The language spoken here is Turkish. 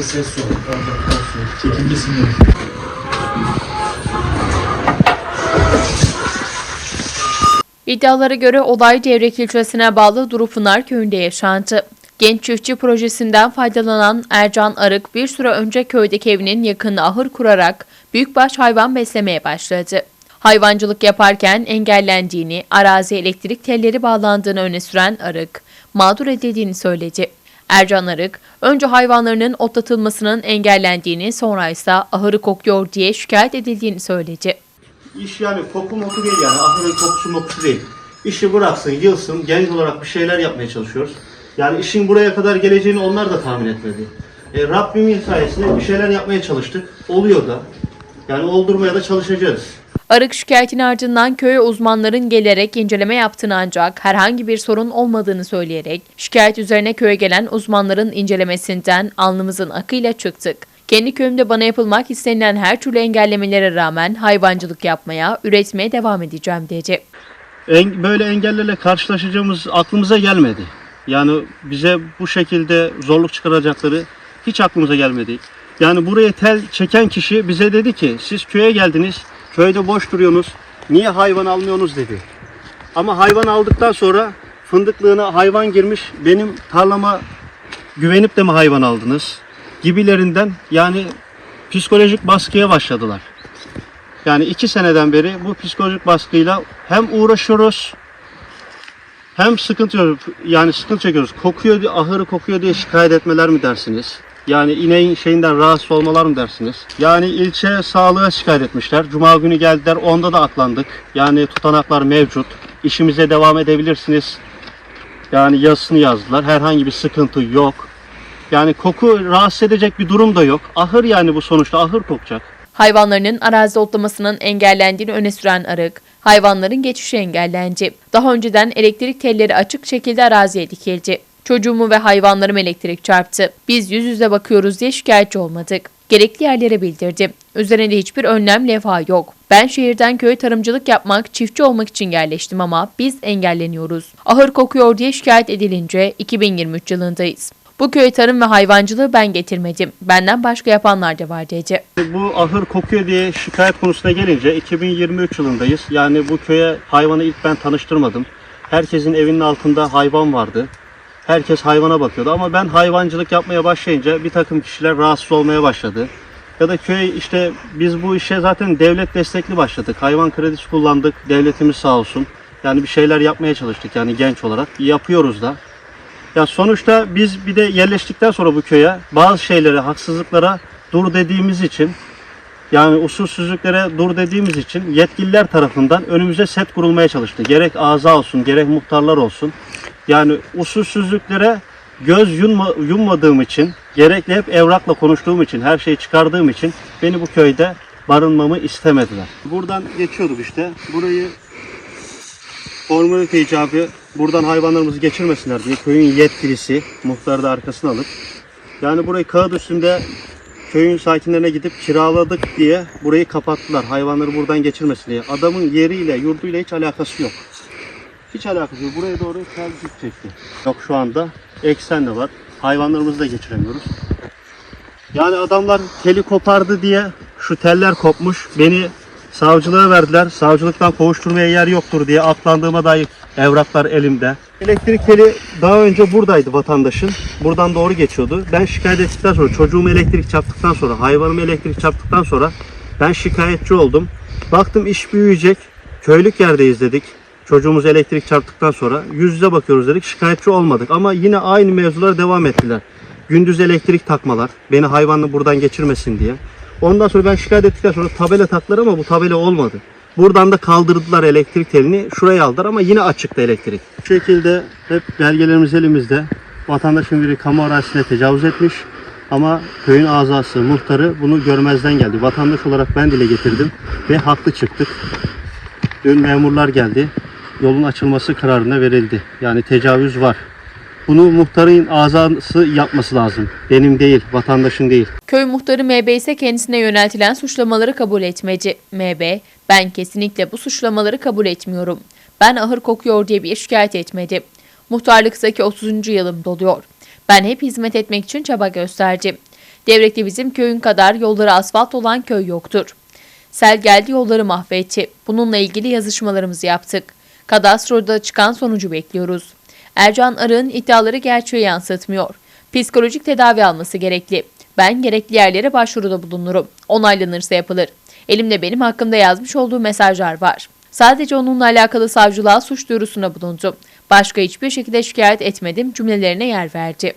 Ve ses yok. Çekimlisin yok. İddialara göre olay Devrek ilçesine bağlı Durupınar köyünde yaşandı. Genç çiftçi projesinden faydalanan Ercan Arık bir süre önce köydeki evinin yakınına ahır kurarak büyükbaş hayvan beslemeye başladı. Hayvancılık yaparken engellendiğini, arazi elektrik telleri bağlandığını öne süren Arık, mağdur edildiğini söyledi. Ercan Arık, önce hayvanlarının otlatılmasının engellendiğini, sonra ise ahırı kokuyor diye şikayet edildiğini söyledi. İş yani koku moku değil yani ahırın kokusu mokusu değil. İşi bıraksın, yılsın, genç olarak bir şeyler yapmaya çalışıyoruz. Yani işin buraya kadar geleceğini onlar da tahmin etmedi. E, Rabbimin sayesinde bir şeyler yapmaya çalıştık. Oluyor da. Yani oldurmaya da çalışacağız. Arık şikayetin ardından köye uzmanların gelerek inceleme yaptığını ancak herhangi bir sorun olmadığını söyleyerek şikayet üzerine köye gelen uzmanların incelemesinden alnımızın akıyla çıktık. Kendi köyümde bana yapılmak istenilen her türlü engellemelere rağmen hayvancılık yapmaya, üretmeye devam edeceğim dedi. En, böyle engellerle karşılaşacağımız aklımıza gelmedi. Yani bize bu şekilde zorluk çıkaracakları hiç aklımıza gelmedi. Yani buraya tel çeken kişi bize dedi ki siz köye geldiniz, köyde boş duruyorsunuz, niye hayvan almıyorsunuz dedi. Ama hayvan aldıktan sonra fındıklığına hayvan girmiş, benim tarlama güvenip de mi hayvan aldınız gibilerinden yani psikolojik baskıya başladılar. Yani iki seneden beri bu psikolojik baskıyla hem uğraşıyoruz hem sıkıntı yani sıkıntı çekiyoruz. Kokuyor ahırı kokuyor diye şikayet etmeler mi dersiniz? Yani ineğin şeyinden rahatsız olmalar mı dersiniz? Yani ilçe sağlığa şikayet etmişler. Cuma günü geldiler onda da atlandık. Yani tutanaklar mevcut. İşimize devam edebilirsiniz. Yani yazısını yazdılar. Herhangi bir sıkıntı yok. Yani koku rahatsız edecek bir durum da yok. Ahır yani bu sonuçta ahır kokacak. Hayvanlarının arazi otlamasının engellendiğini öne süren Arık, hayvanların geçişi engellendi. Daha önceden elektrik telleri açık şekilde araziye dikildi. Çocuğumu ve hayvanlarım elektrik çarptı. Biz yüz yüze bakıyoruz diye şikayetçi olmadık. Gerekli yerlere bildirdim. Üzerinde hiçbir önlem levha yok. Ben şehirden köy tarımcılık yapmak, çiftçi olmak için yerleştim ama biz engelleniyoruz. Ahır kokuyor diye şikayet edilince 2023 yılındayız. Bu köy tarım ve hayvancılığı ben getirmedim. Benden başka yapanlar da var dedi. Bu ahır kokuyor diye şikayet konusuna gelince 2023 yılındayız. Yani bu köye hayvanı ilk ben tanıştırmadım. Herkesin evinin altında hayvan vardı. Herkes hayvana bakıyordu ama ben hayvancılık yapmaya başlayınca bir takım kişiler rahatsız olmaya başladı. Ya da köy işte biz bu işe zaten devlet destekli başladık. Hayvan kredisi kullandık. Devletimiz sağ olsun. Yani bir şeyler yapmaya çalıştık yani genç olarak. Yapıyoruz da. Ya sonuçta biz bir de yerleştikten sonra bu köye bazı şeylere, haksızlıklara dur dediğimiz için yani usulsüzlüklere dur dediğimiz için yetkililer tarafından önümüze set kurulmaya çalıştı. Gerek ağza olsun, gerek muhtarlar olsun. Yani usulsüzlüklere göz yumma, yummadığım için, gerekli hep evrakla konuştuğum için, her şeyi çıkardığım için beni bu köyde barınmamı istemediler. Buradan geçiyorduk işte. Burayı formalite icabı buradan hayvanlarımızı geçirmesinler diye köyün yetkilisi muhtarı da arkasına alıp yani burayı kağıt üstünde köyün sakinlerine gidip kiraladık diye burayı kapattılar. Hayvanları buradan geçirmesin diye. Adamın yeriyle, yurduyla hiç alakası yok. Hiç alakası yok. Buraya doğru tel çekti. Yok şu anda. Eksen de var. Hayvanlarımızı da geçiremiyoruz. Yani adamlar teli kopardı diye şu teller kopmuş. Beni savcılığa verdiler. Savcılıktan kovuşturmaya yer yoktur diye aklandığıma dair evraklar elimde. Elektrik teli daha önce buradaydı vatandaşın. Buradan doğru geçiyordu. Ben şikayet ettikten sonra çocuğumu elektrik çarptıktan sonra hayvanımı elektrik çarptıktan sonra ben şikayetçi oldum. Baktım iş büyüyecek. Köylük yerdeyiz dedik. Çocuğumuz elektrik çarptıktan sonra yüz yüze bakıyoruz dedik. Şikayetçi olmadık ama yine aynı mevzulara devam ettiler. Gündüz elektrik takmalar. Beni hayvanla buradan geçirmesin diye. Ondan sonra ben şikayet ettikten sonra tabela taktılar ama bu tabela olmadı. Buradan da kaldırdılar elektrik telini. Şuraya aldılar ama yine açıktı elektrik. Bu şekilde hep belgelerimiz elimizde. Vatandaşın biri kamu arazisine tecavüz etmiş. Ama köyün azası, muhtarı bunu görmezden geldi. Vatandaş olarak ben dile getirdim ve haklı çıktık. Dün memurlar geldi. Yolun açılması kararına verildi. Yani tecavüz var. Bunu muhtarın azası yapması lazım. Benim değil, vatandaşın değil. Köy muhtarı MB ise kendisine yöneltilen suçlamaları kabul etmedi. MB, ben kesinlikle bu suçlamaları kabul etmiyorum. Ben ahır kokuyor diye bir şikayet etmedi. Muhtarlıktaki 30. yılım doluyor. Ben hep hizmet etmek için çaba gösterdim. Devrek'te bizim köyün kadar yolları asfalt olan köy yoktur. Sel geldi yolları mahvetti. Bununla ilgili yazışmalarımızı yaptık. Kadastroda çıkan sonucu bekliyoruz. Ercan Arık'ın iddiaları gerçeği yansıtmıyor. Psikolojik tedavi alması gerekli. Ben gerekli yerlere başvuruda bulunurum. Onaylanırsa yapılır. Elimde benim hakkımda yazmış olduğu mesajlar var. Sadece onunla alakalı savcılığa suç duyurusuna bulundum. Başka hiçbir şekilde şikayet etmedim cümlelerine yer verdi.